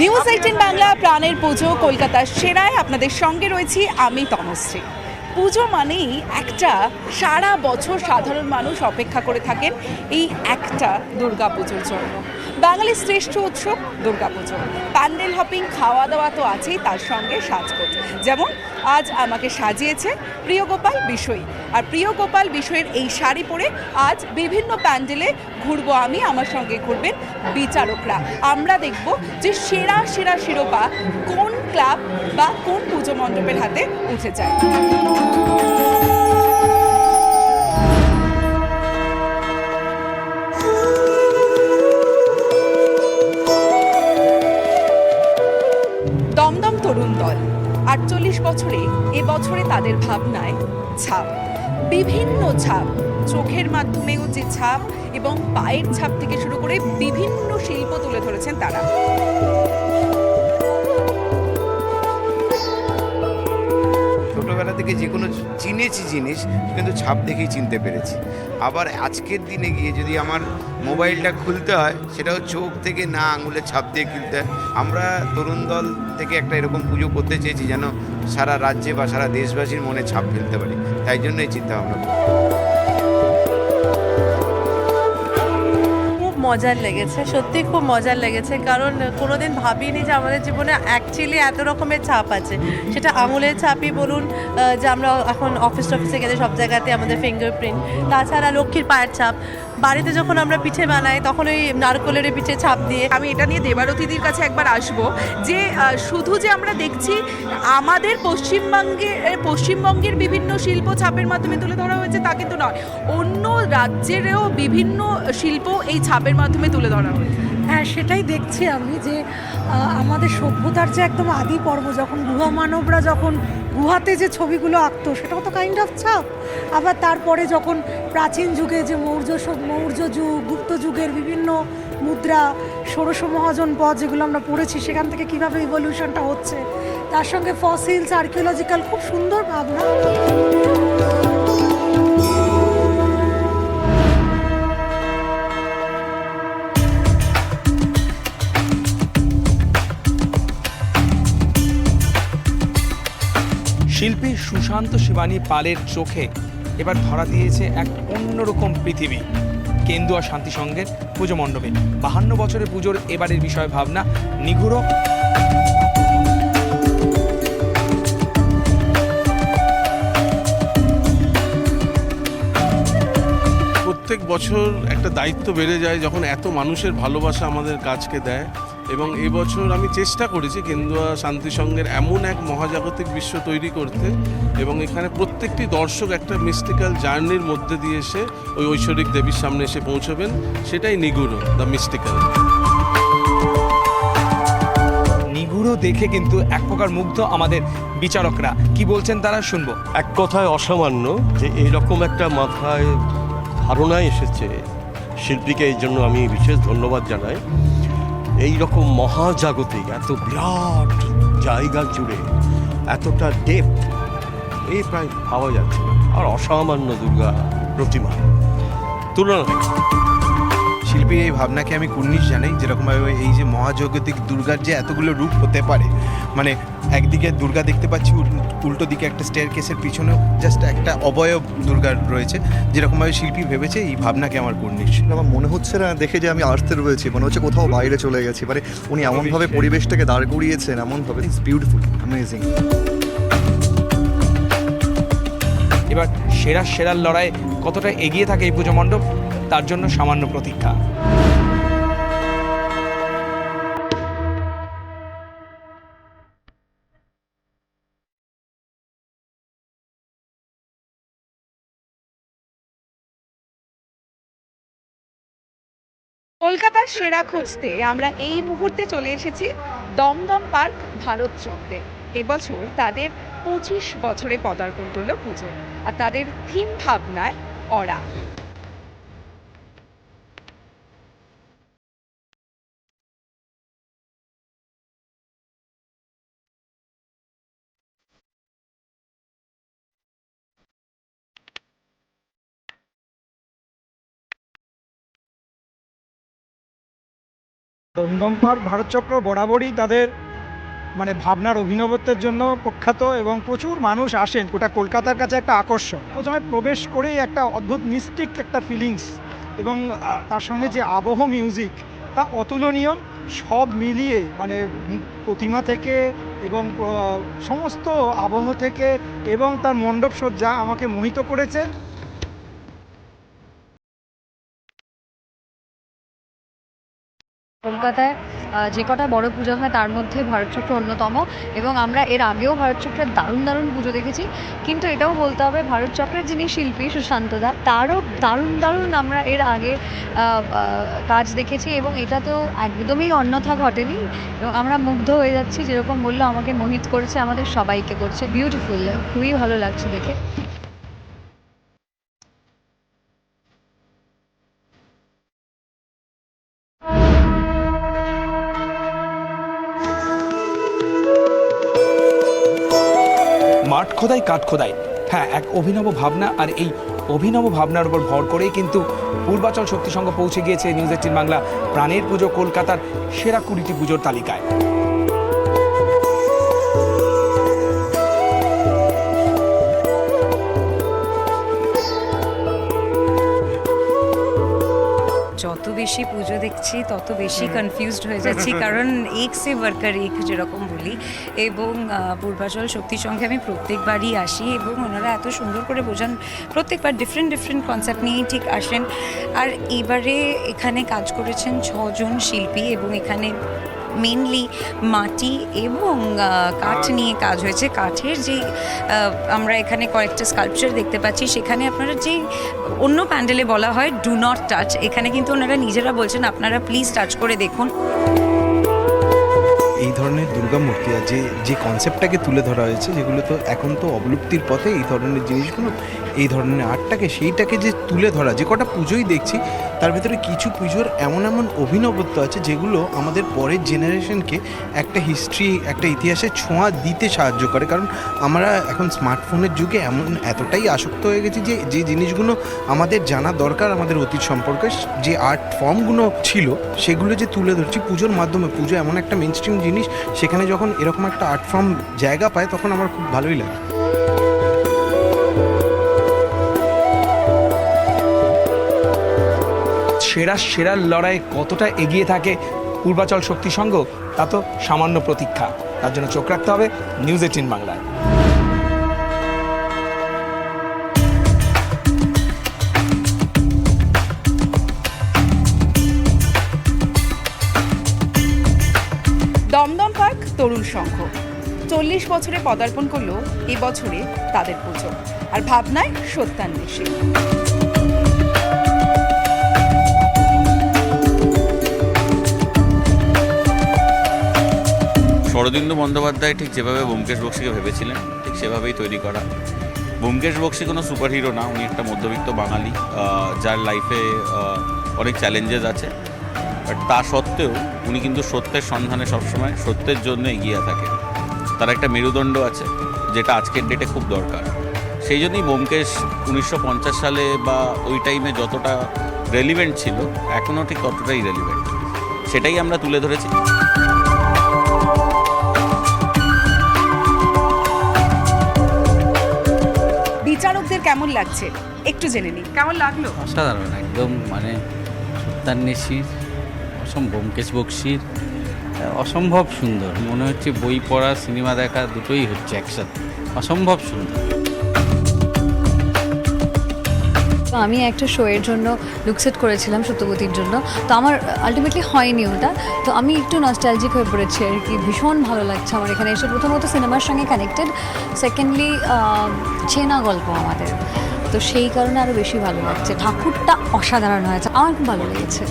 News eighteen Bangla, প্রাণের পুজো, কলকাতার সেরায়। আপনাদের সঙ্গে রয়েছি আমি তনুশ্রী। পুজো মানেই একটা সারা বছর সাধারণ মানুষ অপেক্ষা করে থাকেন এই একটা দুর্গাপুজোর জন্য। বাঙালির শ্রেষ্ঠ উৎসব দুর্গাপুজো। প্যান্ডেল হপিং খাওয়া দাওয়া তো আছেই, তার সঙ্গে সাজগোজ। যেমন আজ আমাকে সাজিয়েছে প্রিয়গোপাল বিষয় আর প্রিয়গোপাল বিষয়ের এই শাড়ি পরে আজ বিভিন্ন প্যান্ডেলে ঘুরবো আমি, আমার সঙ্গে ঘুরবেন বিচারকরা। আমরা দেখব যে সেরা সেরা শিরোপা কোন ক্লাব বা কোন পুজো মণ্ডপের হাতে উঠে যায়। তাদের ভাবনায় ছাপ। বিভিন্ন ছাপ, চোখের মাধ্যমেও যে ছাপ এবং পায়ের ছাপ থেকে শুরু করে বিভিন্ন শিল্প তুলে ধরেছেন তারা। ছোটোবেলা থেকে যে কোনো চিনেছি জিনিস, কিন্তু ছাপ দেখেই চিনতে পেরেছি। আবার আজকের দিনে গিয়ে যদি আমার মোবাইলটা খুলতে হয়, সেটাও চোখ থেকে না আঙুলের ছাপ দিয়ে খুলতে হয়। আমরা তরুণ দল থেকে একটা এরকম পুজো করতে চেয়েছি যেন সারা রাজ্যে বা সারা দেশবাসীর মনে ছাপ ফেলতে পারি। তাই জন্যই চিন্তা ভাবনা করি। মজার লেগেছে সত্যি খুব মজার লেগেছে। কারণ কোনোদিন ভাবিনি যে আমাদের জীবনে অ্যাকচুয়ালি এত রকমের ছাপ আছে। সেটা আঙুলের ছাপই বলুন যে আমরা এখন অফিস টফিসে গেলে সব জায়গাতে আমাদের ফিঙ্গারপ্রিন্ট তাছাড়া লক্ষ্মীর পায়ের ছাপ। বাড়িতে যখন আমরা পিঠে বানাই, তখন ওই নারকলের পিঠে ছাপ দিয়ে। আমি এটা নিয়ে দেবারতিদির কাছে একবার আসব, যে শুধু যে আমরা দেখছি আমাদের পশ্চিমবঙ্গে পশ্চিমবঙ্গের বিভিন্ন শিল্প ছাপের মাধ্যমে তুলে ধরা হয়েছে তা কিন্তু নয়। অন্য রাজ্যেরও বিভিন্ন শিল্প এই ছাপের মাধ্যমে তুলে ধরা হয়েছে। হ্যাঁ সেটাই দেখছি আমি যে আমাদের সভ্যতার যে একদম আদি পর্ব, যখন গুহা মানবরা যখন গুহাতে যে ছবিগুলো আঁকতো, সেটাও তো কাইন্ড অফ ছাপ আবার তারপরে যখন প্রাচীন যুগে যে মৌর্য মৌর্য যুগ গুপ্ত যুগের বিভিন্ন মুদ্রা, ষোড়শ মহাজন পদ যেগুলো আমরা পড়েছি, সেখান থেকে কীভাবে ইভলিউশনটা হচ্ছে, তার সঙ্গে ফসিলস আর্কিওলজিক্যাল খুব সুন্দর ভাবনা। সুশান্ত শিবানী পালের চোখে এবার ধরা দিয়েছে এক অন্যরকম পৃথিবী। কেন্দুয়া শান্তি সংঘের পুজো মণ্ডপে। বাহান্ন বছরের পুজোর এবারের বিষয় ভাবনা নিগুড়ো প্রত্যেক বছর একটা দায়িত্ব বেড়ে যায় যখন এত মানুষের ভালোবাসা আমাদের কাজকে দেয়। এবং এবছর আমি চেষ্টা করেছি কেন্দুয়া শান্তি সংঘের এমন এক মহাজাগতিক বিশ্ব তৈরি করতে এবং এখানে প্রত্যেকটি দর্শক একটা মিস্টিক্যাল জার্নির মধ্যে দিয়ে এসে ওই ঐশ্বরিক দেবীর সামনে এসে পৌঁছবেন সেটাই নিগুড়ো দ্য মিস্টিক্যাল নিগুড়ো দেখে কিন্তু এক প্রকার মুগ্ধ আমাদের বিচারকরা। কি বলছেন তারা শুনব। এক কথায় অসামান্য যে এইরকম একটা মাথায় ধারণা এসেছে। শিল্পীকে এই জন্য আমি বিশেষ ধন্যবাদ জানাই। এই রকম মহাজাগতিক, এত বিরাট জায়গা জুড়ে, এতটা ডেপ এই প্রায় পাওয়া যাচ্ছে আর অসামান্য দুর্গা প্রতিমা তুলনা। শিল্পীর এই ভাবনাকে আমি কুর্নিশ জানাই যেরকমভাবে এই যে মহাজাগতিক দুর্গার যে এতগুলো রূপ হতে পারে মানে একদিকে দুর্গা দেখতে পাচ্ছি উল- উল্টো দিকে একটা স্টেয়ার কেসের পিছনে জাস্ট একটা অবয়ব দুর্গার রয়েছে যেরকমভাবে শিল্পী ভেবেছে এই ভাবনাকে আমার কুর্নিশ। আমার মনে হচ্ছে না দেখে যে আমি আর্থে রয়েছি মনে হচ্ছে কোথাও বাইরে চলে গেছি মানে উনি এমনভাবে পরিবেশটাকে দাঁড় করিয়েছেন এমনভাবে। ইটস বিউটিফুল অ্যামেজিং এবার সেরা সেরার লড়াই কতটা এগিয়ে থাকে এই পুজো মণ্ডপ? তার জন্য সামান্য প্রতীক্ষা। কলকাতার সেরা খুঁজতে আমরা এই মুহূর্তে চলে এসেছি দমদম পার্ক ভারত চক্রে। এবছর তাদের পঁচিশ বছরে পদার্পণ করল পুজো, আর তাদের থিম ভাবনায় অরা। পার্ক ভারতচক্র বরাবরই তাদের মানে ভাবনার অভিনবত্বের জন্য প্রখ্যাত এবং প্রচুর মানুষ আসেন গোটা কলকাতার কাছে একটা আকর্ষণ। প্রথমে প্রবেশ করেই একটা অদ্ভুত মিস্টিক একটা ফিলিংস এবং তার সঙ্গে যে আবহ মিউজিক তা অতুলনীয়, সব মিলিয়ে মানে প্রতিমা থেকে এবং সমস্ত আবহ থেকে এবং তার মণ্ডপ সজ্জা আমাকে মোহিত করেছে। কলকাতায় যে কটা বড় পুজো হয় তার মধ্যে ভারতচক্র অন্যতম এবং আমরা এর আগেও ভারতচক্রের দারুণ দারুণ পুজো দেখেছি। কিন্তু এটাও বলতে হবে ভারতচক্রের যিনি শিল্পী সুশান্ত দা, তারও দারুণ দারুণ আমরা এর আগে কাজ দেখেছি এবং এটা তো একদমই অন্যথা ঘটেনি। এবং আমরা মুগ্ধ হয়ে যাচ্ছি, যেরকম বলল আমাকে মোহিত করেছে, আমাদের সবাইকে করছে। বিউটিফুল খুবই ভালো লাগছে দেখে। মাঠ খোদাই, কাঠ খোদাই। হ্যাঁ এক অভিনব ভাবনা আর এই অভিনব ভাবনার উপর ভর করেই কিন্তু পূর্বাচল শক্তি সংঘ পৌঁছে গিয়েছে নিউজ এইটিন বাংলা প্রাণের পুজো কলকাতার সেরা কুড়িটি পুজোর তালিকায়। বেশি পুজো দেখছি তত বেশি কনফিউজড হয়ে যাচ্ছি। কারণ এক সে ওয়ার্কার এক যেরকম বলি। এবং পূর্বাচল শক্তি সঙ্গে আমি প্রত্যেকবারই আসি এবং ওনারা এত সুন্দর করে বোঝান। প্রত্যেকবার ডিফারেন্ট ডিফারেন্ট কনসেপ্ট নিয়েই ঠিক আসেন। আর এবারে এখানে কাজ করেছেন ছজন শিল্পী এবং এখানে মেনলি মাটি এবং কাঠ নিয়ে কাজ হয়েছে। কাঠের যে আমরা এখানে কয়েকটা স্কাল্পচার দেখতে পাচ্ছি। সেখানে আপনারা যে অন্য প্যান্ডেলে বলা হয় ডু নট টাচ এখানে কিন্তু ওনারা নিজেরা বলছেন আপনারা প্লিজ টাচ করে দেখুন। এই ধরনের দুর্গা মূর্তি আর যে যে কনসেপ্টটাকে তুলে ধরা হয়েছে যেগুলো তো এখন তো অবলুপ্তির পথে এই ধরনের জিনিসগুলো এই ধরনের আর্টটাকে, সেইটাকে যে তুলে ধরা, যে কটা পুজোই দেখছি, তার ভেতরে কিছু পুজোর এমন এমন অভিনবত্ব আছে যেগুলো আমাদের পরের জেনারেশনকে একটা হিস্ট্রি একটা ইতিহাসের ছোঁয়া দিতে সাহায্য করে। কারণ আমরা এখন স্মার্টফোনের যুগে এমন এতটাই আসক্ত হয়ে গেছি যে যে জিনিসগুলো আমাদের জানা দরকার, আমাদের অতীত সম্পর্কে, যে আর্ট ফর্মগুলো ছিল, সেগুলো যে তুলে ধরছি, পুজোর মাধ্যমে, পুজো এমন একটা মেন জিনিস, সেখানে যখন এরকম একটা আর্ট ফর্ম জায়গা পায়, তখন আমার খুব ভালোই লাগে। সেরা সেরার লড়াই কতটা এগিয়ে থাকে পূর্বাচল শক্তি সংঘ, তা তো সামান্য প্রতীক্ষা। তার জন্য চোখ রাখতে হবে নিউজ এইটিন বাংলায়। দমদম পার্ক, তরুণ সংঘ। চল্লিশ বছরে পদার্পণ করল এই বছরে তাদের পুজো। আর ভাবনায় সত্যান্বেষী। শরদিন্দু বন্দ্যোপাধ্যায় ঠিক যেভাবে ব্যোমকেশ বক্সিকে ভেবেছিলেন, ঠিক সেভাবেই তৈরি করা। ব্যোমকেশ বক্সি কোনো সুপারহিরো না, উনি একটা মধ্যবিত্ত বাঙালি যার লাইফে অনেক চ্যালেঞ্জেস আছে। বাট তা সত্ত্বেও উনি কিন্তু সত্যের সন্ধানে সবসময় সত্যের জন্য এগিয়ে থাকে তার একটা মেরুদণ্ড আছে, যেটা আজকের ডেটে খুব দরকার। সেই জন্যই ব্যোমকেশ উনিশশো পঞ্চাশ সালে বা ওই টাইমে যতটা রেলিভেন্ট ছিল এখনও ঠিক ততটাই রেলিভেন্ট সেটাই আমরা তুলে ধরেছি। কেমন লাগছে? একটু জেনে নিই কেমন লাগল? অসাধারণ, একদম মানে সত্যান্বেষীর, অসম ব্যোমকেশ বক্সির, অসম্ভব সুন্দর। মনে হচ্ছে বই পড়া, সিনেমা দেখা দুটোই হচ্ছে একসাথে। অসম্ভব সুন্দর। তো আমি একটা শোয়ের জন্য লুকসেট করেছিলাম সত্যবতীর জন্য। তো আমার আলটিমেটলি হয়নি ওটা। তো আমি একটু নস্টালজিক হয়ে পড়েছি আর কি। ভীষণ ভালো লাগছে আমার এখানে এসে। প্রথমত সিনেমার সঙ্গে কানেক্টেড সেকেন্ডলি চেনা গল্প আমাদের। তো সেই কারণে আরও বেশি ভালো লাগছে। ঠাকুরটা অসাধারণ হয়েছে। আমার খুব ভালো লেগেছে।